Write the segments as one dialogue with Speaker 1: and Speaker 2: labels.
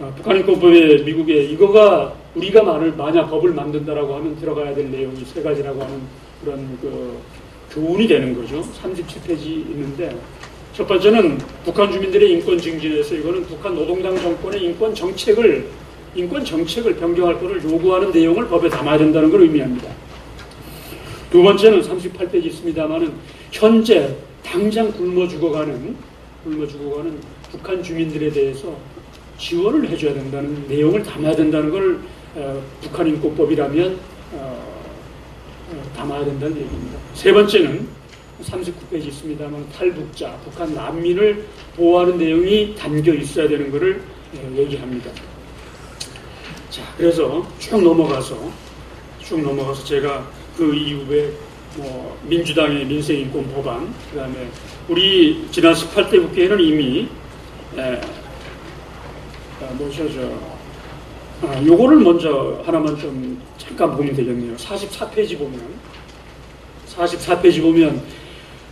Speaker 1: 어, 북한인권법에 미국에 이거가 우리가 만을 만약 법을 만든다라고 하면 들어가야 될 내용이 세 가지라고 하는 그런 그 교훈이 되는 거죠. 37페이지 있는데 첫 번째는 북한 주민들의 인권 증진에서 이거는 북한 노동당 정권의 인권 정책을 인권 정책을 변경할 것을 요구하는 내용을 법에 담아야 된다는 걸 의미합니다. 두 번째는 38페이지 있습니다만은 현재 당장 굶어 죽어가는 굶어 죽어가는 북한 주민들에 대해서 지원을 해줘야 된다는 내용을 담아야 된다는 걸 어, 북한 인권법이라면 어, 어, 담아야 된다는 얘기입니다. 세 번째는 39페이지 있습니다만 탈북자, 북한 난민을 보호하는 내용이 담겨 있어야 되는 것을 예, 얘기합니다. 자, 그래서 쭉 넘어가서 쭉 넘어가서 제가 그 이후에 뭐 민주당의 민생인권 법안, 그다음에 우리 지난 18대 국회에는 이미 에, 아, 뭐죠, 저, 아, 요거를 먼저 하나만 좀 잠깐 보면 되겠네요. 44페이지 보면, 44페이지 보면,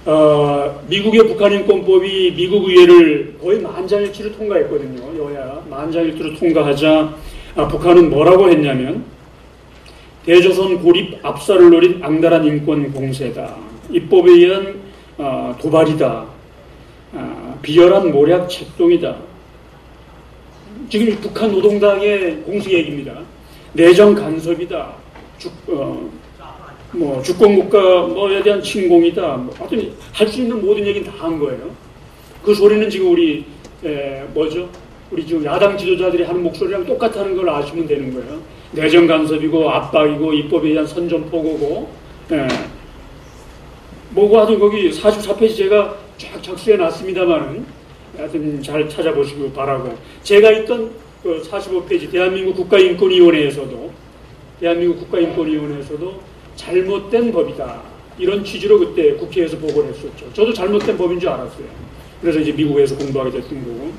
Speaker 1: 어, 미국의 북한인권법이 미국 의회를 거의 만장일치로 통과했거든요. 여야 만장일치로 통과하자 아, 북한은 뭐라고 했냐면 대조선 고립 압살을 노린 악랄한 인권 공세다. 입법에 의한 어, 도발이다. 아, 비열한 모략 책동이다. 지금 북한 노동당의 공식 얘기입니다. 내정 간섭이다. 주, 어, 뭐 주권국가 뭐에 대한 침공이다. 뭐 하여튼 할 수 있는 모든 얘기는 다 한 거예요. 그 소리는 지금 우리 에, 뭐죠? 우리 지금 야당 지도자들이 하는 목소리랑 똑같다는 걸 아시면 되는 거예요. 내정 간섭이고 압박이고 입법에 의한 선전포고고 에, 뭐고 하여튼 거기 44페이지 제가 쫙 작수해 놨습니다만은 하여튼 잘 찾아보시기 바라고 제가 있던 그 45페이지 대한민국 국가인권위원회에서도 대한민국 국가인권위원회에서도 잘못된 법이다 이런 취지로 그때 국회에서 보고를 했었죠. 저도 잘못된 법인 줄 알았어요. 그래서 이제 미국에서 공부하게 됐던 거고.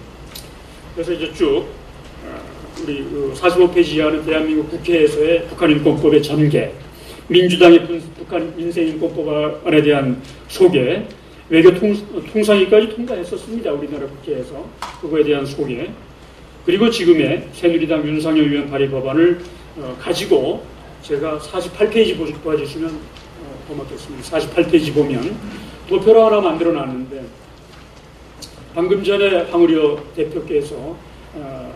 Speaker 1: 그래서 이제 쭉 어, 우리 45페이지 이하는 대한민국 국회에서의 북한인권법의 전개, 민주당의 북한 민생인권법 안에 대한 소개, 외교 통, 통상위까지 통과했었습니다. 우리나라 국회에서 그거에 대한 소개. 그리고 지금의 새누리당 윤상현 의원 발의 법안을 어, 가지고 제가 48페이지 보여주시면 어, 고맙겠습니다. 48페이지 보면 도표로 하나 만들어 놨는데 방금 전에 황우려 대표께서 어,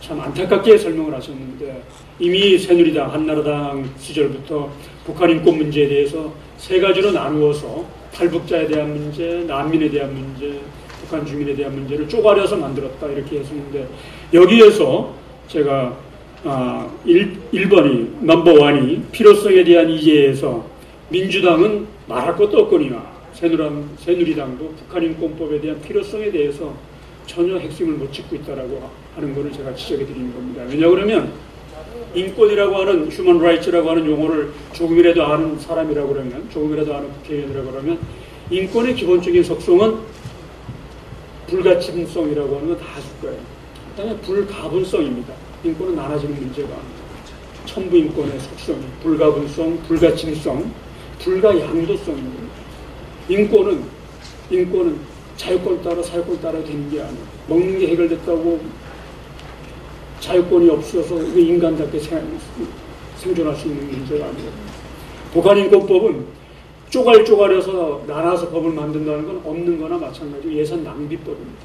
Speaker 1: 참 안타깝게 설명을 하셨는데 이미 새누리당 한나라당 시절부터 북한 인권 문제에 대해서 세 가지로 나누어서 탈북자에 대한 문제, 난민에 대한 문제, 북한 주민에 대한 문제를 쪼가려서 만들었다 이렇게 했었는데 여기에서 제가 아, 1, 1번이 넘버 원이 필요성에 대한 이해에서 민주당은 말할 것도 없거니와 새누리당, 새누리당도 북한인권법에 대한 필요성에 대해서 전혀 핵심을 못 짚고 있다라고 하는 것을 제가 지적해 드리는 겁니다. 왜냐 그러면 인권이라고 하는 휴먼 라이츠라고 하는 용어를 조금이라도 아는 사람이라고 그러면 조금이라도 아는 국회의원이라고 그러면 인권의 기본적인 속성은 불가침성이라고 하는 건다 아실 거예요. 그다음에 불가분성입니다. 인권은 나눠지는 문제가 천부 인권의 속성이 불가분성, 불가침성, 불가양도성입니다. 인권은 인권은 자유권 따라 사유권 따라 되는 게 아니에요. 먹는 게 해결됐다고 자유권이 없어서 인간답게 생존할 수 있는 문제가 아니에요. 북한인권법은 쪼갈쪼갈해서 나눠서 법을 만든다는 건 없는 거나 마찬가지고 예산 낭비법입니다.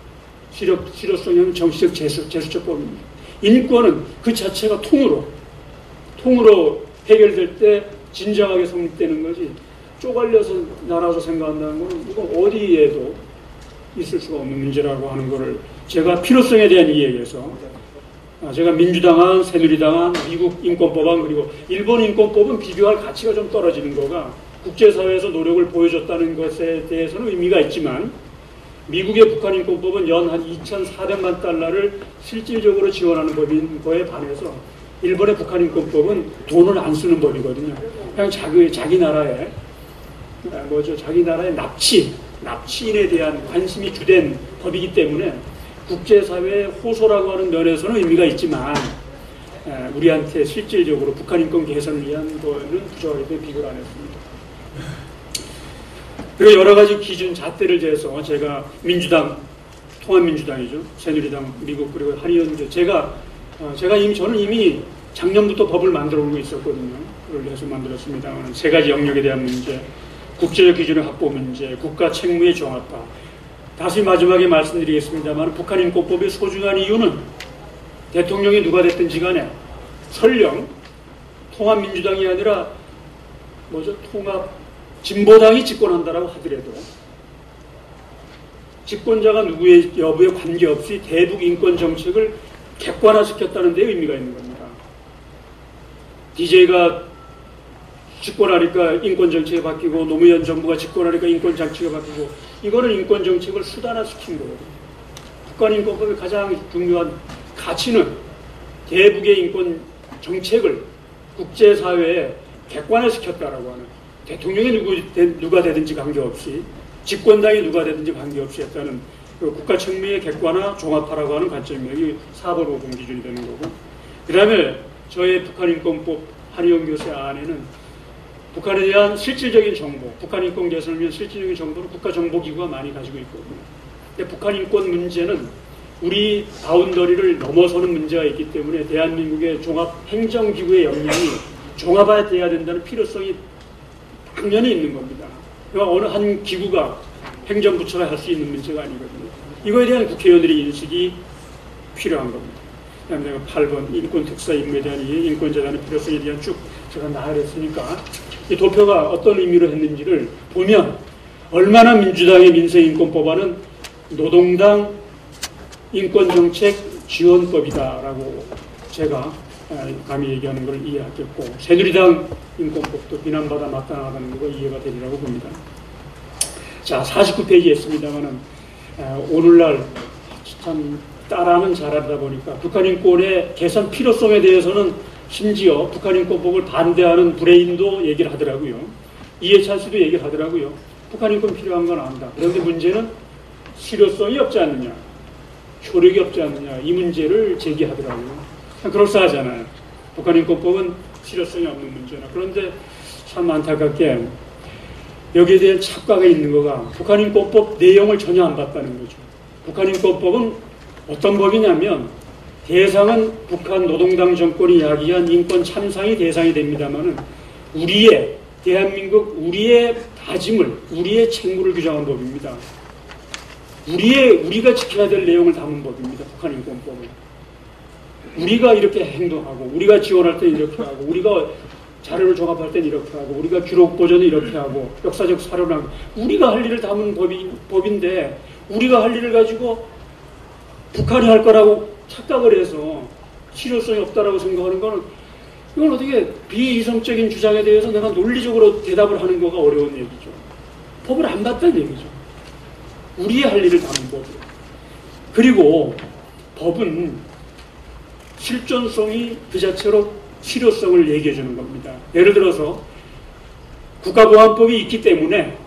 Speaker 1: 실효, 실효성에는 정치적 제수, 제수처법입니다. 인권은 그 자체가 통으로, 통으로 해결될 때 진정하게 성립되는 거지 쪼갈려서 나눠서 생각한다는 것은 누가 어디에도 있을 수가 없는 문제라고 하는 것을 제가 필요성에 대한 이야기에서 아, 제가 민주당안, 새누리당안, 미국 인권법안 그리고 일본 인권법은 비교할 가치가 좀 떨어지는 거가 국제사회에서 노력을 보여줬다는 것에 대해서는 의미가 있지만 미국의 북한 인권법은 연 한 2,400만 달러를 실질적으로 지원하는 법인 거에 반해서 일본의 북한 인권법은 돈을 안 쓰는 법이거든요. 그냥 자기 자기 나라의 아, 뭐죠 자기 나라의 납치 납치인에 대한 관심이 주된 법이기 때문에 국제사회의 호소라고 하는 면에서는 의미가 있지만 아, 우리한테 실질적으로 북한 인권 개선을 위한 거는 때문에 비교를 안 했습니다. 그리고 여러 가지 기준 잣대를 재서 제가 민주당 통합민주당이죠. 새누리당, 미국 그리고 한의원제 제가 어, 제가 이미 저는 이미 작년부터 법을 만들어 오고 있었거든요. 그걸 해서 만들었습니다만 세 가지 영역에 대한 문제, 국제적 기준의 확보 문제, 국가 책무의 종합화. 다시 마지막에 말씀드리겠습니다만 북한 인권법이 소중한 이유는 대통령이 누가 됐든지 간에 설령 통합민주당이 아니라 뭐죠 통합 진보당이 집권한다라고 하더라도 집권자가 누구의 여부에 관계없이 대북 인권 정책을 객관화시켰다는 데 의미가 있는 겁니다. DJ가 집권하니까 인권 정책이 바뀌고 노무현 정부가 집권하니까 인권 정책이 바뀌고 이거는 인권 정책을 수단화시킨 거거든요. 북한 인권법의 가장 중요한 가치는 대북의 인권 정책을 국제사회에 객관화시켰다라고 하는 대통령이 누구, 누가 되든지 관계없이 집권당이 누가 되든지 관계없이 했다는 그 국가 측면의 객관화 종합화라고 하는 관점이에요. 이 4번 5번 기준이 되는 거고. 그 다음에 저의 북한인권법 한의원 교수 안에는 북한에 대한 실질적인 정보, 북한 인권 개선을 위한 실질적인 정보를 국가정보기구가 많이 가지고 있거든요. 근데 북한 인권 문제는 우리 바운더리를 넘어서는 문제가 있기 때문에 대한민국의 종합행정기구의 역량이 종합화돼야 된다는 필요성이 당연히 있는 겁니다. 그러니까 어느 한 기구가 행정부처가 할 수 있는 문제가 아니거든요. 이거에 대한 국회의원들의 인식이 필요한 겁니다. 그다음에 내가 8번 인권특사 임무에 대한 인권재단의 필요성에 대한 쭉 제가 나열했으니까 이 도표가 어떤 의미로 했는지를 보면 얼마나 민주당의 민생인권법안은 노동당 인권정책 지원법이다라고 제가 감히 얘기하는 걸 이해하겠고 새누리당 인권법도 비난받아 마땅하다는 거가 이해가 되리라고 봅니다. 자 49페이지에 있습니다만은 오늘날 참 따라하는 잘하다 보니까 북한 인권의 개선 필요성에 대해서는 심지어 북한 인권법을 반대하는 브레인도 얘기를 하더라고요. 이해찬 씨도 얘기를 하더라고요. 북한 인권 필요한 건 안다. 그런데 문제는 실효성이 없지 않느냐. 효력이 없지 않느냐. 이 문제를 제기하더라고요. 그럴싸하잖아요. 북한 인권법은 실효성이 없는 문제나. 그런데 참 안타깝게 여기에 대한 착각이 있는 거가 북한 인권법 내용을 전혀 안 봤다는 거죠. 북한 인권법은 어떤 법이냐면 대상은 북한 노동당 정권이 야기한 인권 참상이 대상이 됩니다만은 우리의 대한민국 우리의 다짐을 우리의 책무를 규정한 법입니다. 우리의 우리가 지켜야 될 내용을 담은 법입니다. 북한 인권법은. 우리가 이렇게 행동하고 우리가 지원할 때 이렇게 하고 우리가 자료를 종합할 땐 이렇게 하고 우리가 기록 보전을 이렇게 하고 역사적 사료랑 우리가 할 일을 담은 법이, 법인데 우리가 할 일을 가지고 북한이 할 거라고 착각을 해서 실효성이 없다라고 생각하는 거는 이건 어떻게 비이성적인 주장에 대해서 내가 논리적으로 대답을 하는 거가 어려운 얘기죠. 법을 안 봤다는 얘기죠. 우리의 할 일을 담은 법이에요. 그리고 법은 실존성이 그 자체로 실효성을 얘기해 주는 겁니다. 예를 들어서 국가보안법이 있기 때문에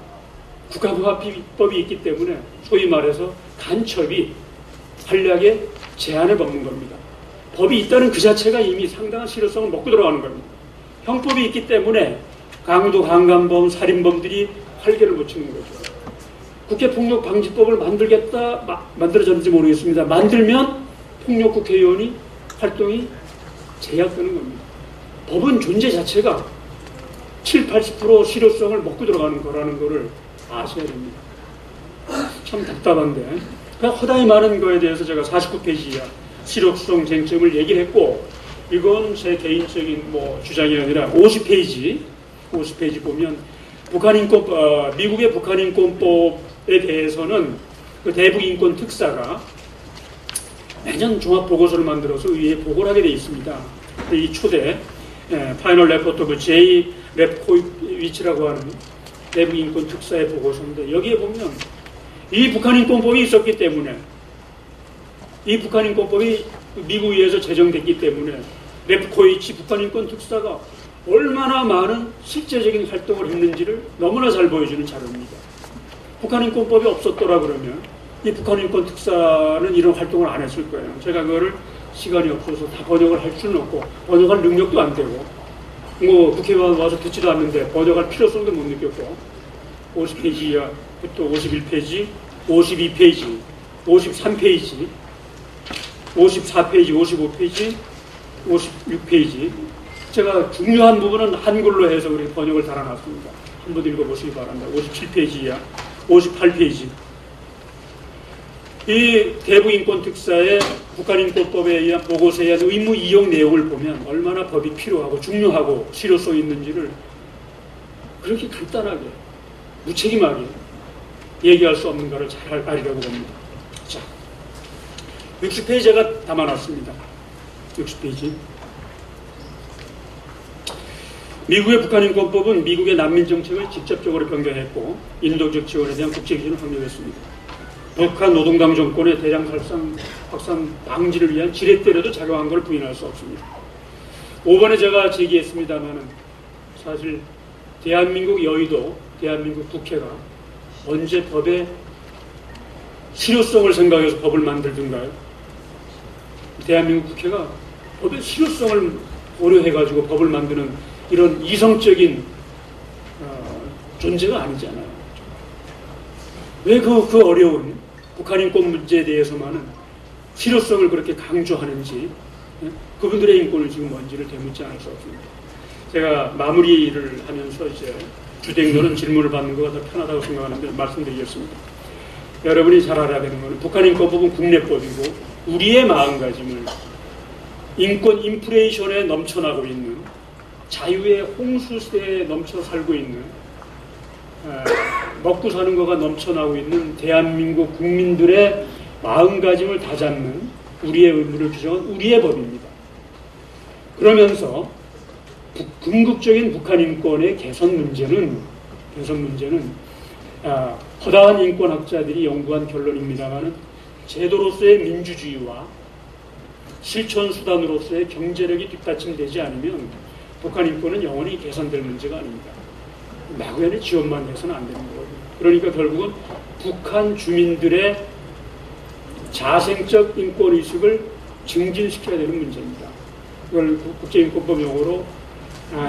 Speaker 1: 국가보안법이 있기 때문에 소위 말해서 간첩이 한략에 제한을 받는 겁니다. 법이 있다는 그 자체가 이미 상당한 실효성을 먹고 들어가는 겁니다. 형법이 있기 때문에 강도, 강간범, 살인범들이 활개를 못 치는 거죠. 국회 폭력 방지법을 만들겠다, 마, 만들어졌는지 모르겠습니다. 만들면 폭력 국회의원이 활동이 제약되는 겁니다. 법은 존재 자체가 7, 80% 실효성을 먹고 들어가는 거라는 것을 아셔야 됩니다. 참 답답한데. 그 허다히 많은 거에 대해서 제가 49페이지 야 실효성 쟁점을 얘기를 했고, 이건 제 개인적인 뭐 주장이 아니라 50페이지, 50페이지 보면 북한인권, 어, 미국의 북한인권법에 대해서는 그 대북인권 특사가 매년 종합 보고서를 만들어서 의회에 보고를 하게 되어 있습니다. 이 초대 예, 파이널 오브 제이 랩코위치라고 하는 내부 인권 특사의 보고서인데 여기에 보면 이 북한 인권법이 있었기 때문에 이 북한 인권법이 미국 에서 제정됐기 때문에 랩코이치 북한 인권 특사가 얼마나 많은 실제적인 활동을 했는지를 너무나 잘 보여주는 자료입니다. 북한 인권법이 없었더라 그러면 이 북한 인권 특사는 이런 활동을 안 했을 거예요. 제가 그거를 시간이 없어서 다 번역을 할 수는 없고 번역할 능력도 안 되고 뭐 국회의원 와서 듣지도 않는데 번역할 필요성도 못 느꼈고 50페이지야 또 51페이지 52페이지 53페이지, 54페이지, 55페이지, 56페이지. 제가 중요한 부분은 한글로 해서 우리 번역을 달아놨습니다. 한번 읽어보시기 바랍니다. 57페이지야, 58페이지. 이 대북인권 특사의 북한인권법에 의한 보고서에 의한 의무 이용 내용을 보면 얼마나 법이 필요하고 중요하고 실효성 있는지를 그렇게 간단하게 무책임하게 얘기할 수 없는가를 잘 알리려고 봅니다. 자, 60페이지 제가 담아놨습니다. 60페이지. 미국의 북한인권법은 미국의 난민 정책을 직접적으로 변경했고 인도적 지원에 대한 국제 기준을 확립했습니다. 북한 노동당 정권의 대량 살상 확산 방지를 위한 지렛대로도 작용한 것을 부인할 수 없습니다. 5번에 제가 제기했습니다마는 사실 대한민국 여의도, 대한민국 국회가 언제 법의 실효성을 생각해서 법을 만들든가요? 대한민국 국회가 법의 실효성을 고려해가지고 법을 만드는 이런 이성적인 어, 존재가 아니잖아요. 왜그 그 어려운 북한 인권 문제에 대해서만은 실효성을 그렇게 강조하는지 예? 그분들의 인권을 지금 뭔지를 되묻지 않을 수 없습니다. 제가 마무리를 하면서 이제 주댕노는 질문을 받는 더 편하다고 생각하는데 말씀드리겠습니다. 여러분이 잘 알아야 되는 것은 북한 인권법은 국내법이고 우리의 마음가짐을 인권 인플레이션에 넘쳐나고 있는 자유의 홍수세에 넘쳐 살고 있는 에, 먹고 사는 거가 넘쳐나고 있는 대한민국 국민들의 마음가짐을 다잡는 우리의 의무를 규정한 우리의 법입니다. 그러면서 북, 궁극적인 북한 인권의 개선 문제는 개선 문제는 아, 허다한 인권학자들이 연구한 결론입니다만은 제도로서의 민주주의와 실천 수단으로서의 경제력이 뒷받침되지 않으면 북한 인권은 영원히 개선될 문제가 아닙니다. 막연히 지원만 해서는 안 되는 거거든요. 그러니까 결국은 북한 주민들의 자생적 인권 의식을 증진시켜야 되는 문제입니다. 이걸 국제인권법 용어로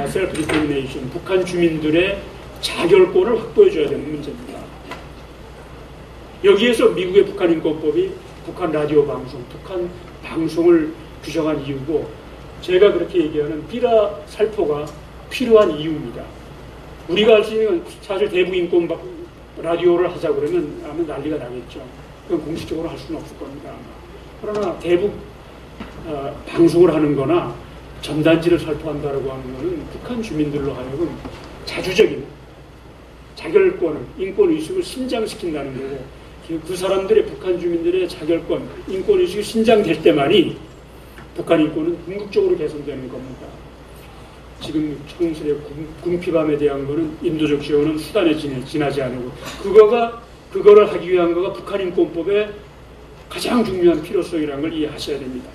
Speaker 1: 셀프 디터미네이션, 북한 주민들의 자결권을 확보해 줘야 되는 문제입니다. 여기에서 미국의 북한 인권법이 북한 라디오 방송, 북한 방송을 규정한 이유고 제가 그렇게 얘기하는 삐라 살포가 필요한 이유입니다. 우리가 할 수 있는 사실 대북 인권 라디오를 하자 그러면 하면 난리가 나겠죠. 그건 공식적으로 할 수는 없을 겁니다. 그러나 대북 어, 방송을 하는 거나 전단지를 살포한다고 하는 것은 북한 주민들로 하여금 자주적인 자결권을, 인권 의식을 신장시킨다는 거고 그 사람들의 북한 주민들의 자결권, 인권 의식이 신장될 때만이 북한 인권은 궁극적으로 개선되는 겁니다. 지금 총수의 군피감에 대한 거는 인도적 지원은 수단에 지나 지 않고 그거가 그거를 하기 위한 거가 북한 인권법의 가장 중요한 필요성이라는 걸 이해하셔야 됩니다.